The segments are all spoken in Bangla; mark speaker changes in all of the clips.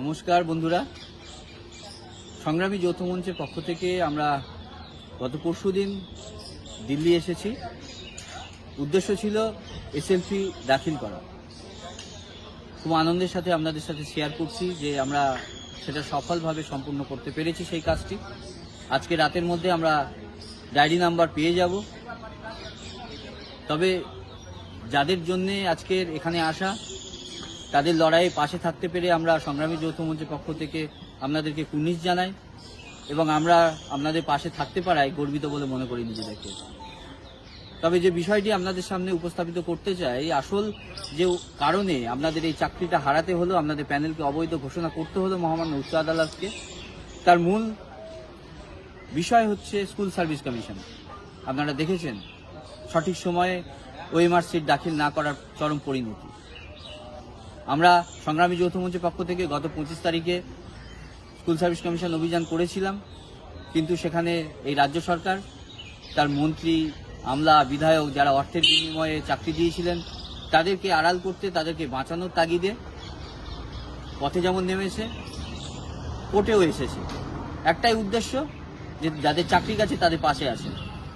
Speaker 1: নমস্কার বন্ধুরা। সংগ্রামী যৌথ মঞ্চের পক্ষ থেকে আমরা গত পরশু দিন দিল্লি এসেছি। উদ্দেশ্য ছিল এসএলপি দাখিল করা। খুব আনন্দের সাথে আপনাদের সাথে শেয়ার করছি যে আমরা সেটা সফলভাবে সম্পূর্ণ করতে পেরেছি সেই কাজটি। আজকে রাতের মধ্যে আমরা ডায়েরি নাম্বার পেয়ে যাব। তবে যাদের জন্যে আজকের এখানে আসা তাদের লড়াইয়ে পাশে থাকতে পেরে আমরা সংগ্রামী যৌথ মঞ্চের পক্ষ থেকে আপনাদেরকে কুর্নিশ জানাই এবং আমরা আপনাদের পাশে থাকতে পারায় গর্বিত বলে মনে করি নিজেদেরকে। তবে যে বিষয়টি আপনাদের সামনে উপস্থাপিত করতে চাই, আসল যে কারণে আপনাদের এই চাকরিটা হারাতে হলো, আপনাদের প্যানেলকে অবৈধ ঘোষণা করতে হলো মহামান্য উচ্চ আদালতকে, তার মূল বিষয় হচ্ছে স্কুল সার্ভিস কমিশন। আপনারা দেখেছেন, সঠিক সময়ে ওএমআর সিট দাখিল না করার চরম পরিণতি। আমরা সংগ্রামী যৌথ মঞ্চের পক্ষ থেকে গত পঁচিশ তারিখে স্কুল সার্ভিস কমিশন অভিযান করেছিলাম, কিন্তু সেখানে এই রাজ্য সরকার, তার মন্ত্রী, আমলা, বিধায়ক যারা অর্থের বিনিময়ে চাকরি দিয়েছিলেন, তাদেরকে আড়াল করতে, তাদেরকে বাঁচানোর তাগিদে পথে যেমন নেমেছে, কোর্টেও এসেছে। একটাই উদ্দেশ্য যে যাদের চাকরি গেছে তাদের পাশে আসে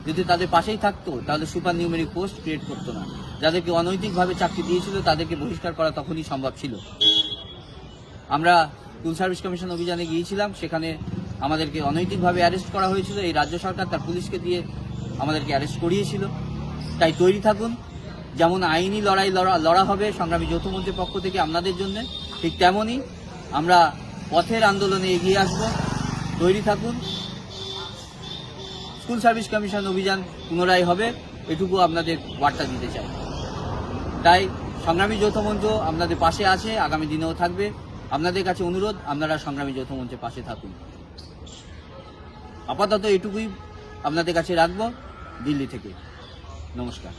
Speaker 1: যদি তাদের পাশেই থাকতো, তাহলে সুপার নিউমেরিক পোস্ট ক্রিয়েট করতো না। যাদেরকে অনৈতিকভাবে চাকরি দিয়েছিল, তাদেরকে বহিষ্কার করা তখনই সম্ভব ছিল। আমরা স্কুল সার্ভিস কমিশন অভিযানে গিয়েছিলাম, সেখানে আমাদেরকে অনৈতিকভাবে অ্যারেস্ট করা হয়েছিল। এই রাজ্য সরকার তার পুলিশকে দিয়ে আমাদেরকে অ্যারেস্ট করিয়েছিল। তাই তৈরি থাকুন। যেমন আইনি লড়াই লড়া লড়া হবে সংগ্রামী যৌথ মঞ্চের পক্ষ থেকে আপনাদের জন্য, ঠিক তেমনই আমরা পথের আন্দোলনে এগিয়ে আসব। তৈরি থাকুন। স্কুল সার্ভিস কমিশন অভিযান পুনরায় হবে। এটুকু আপনাদের বার্তা দিতে চাই। তাই সংগ্রামী যৌথ মঞ্চ আপনাদের পাশে আছে, আগামী দিনেও থাকবে। আপনাদের কাছে অনুরোধ, আপনারা সংগ্রামী যৌথ মঞ্চের পাশে থাকুন। আপাতত এটুকুই আপনাদের কাছে রাখব। দিল্লি থেকে। নমস্কার।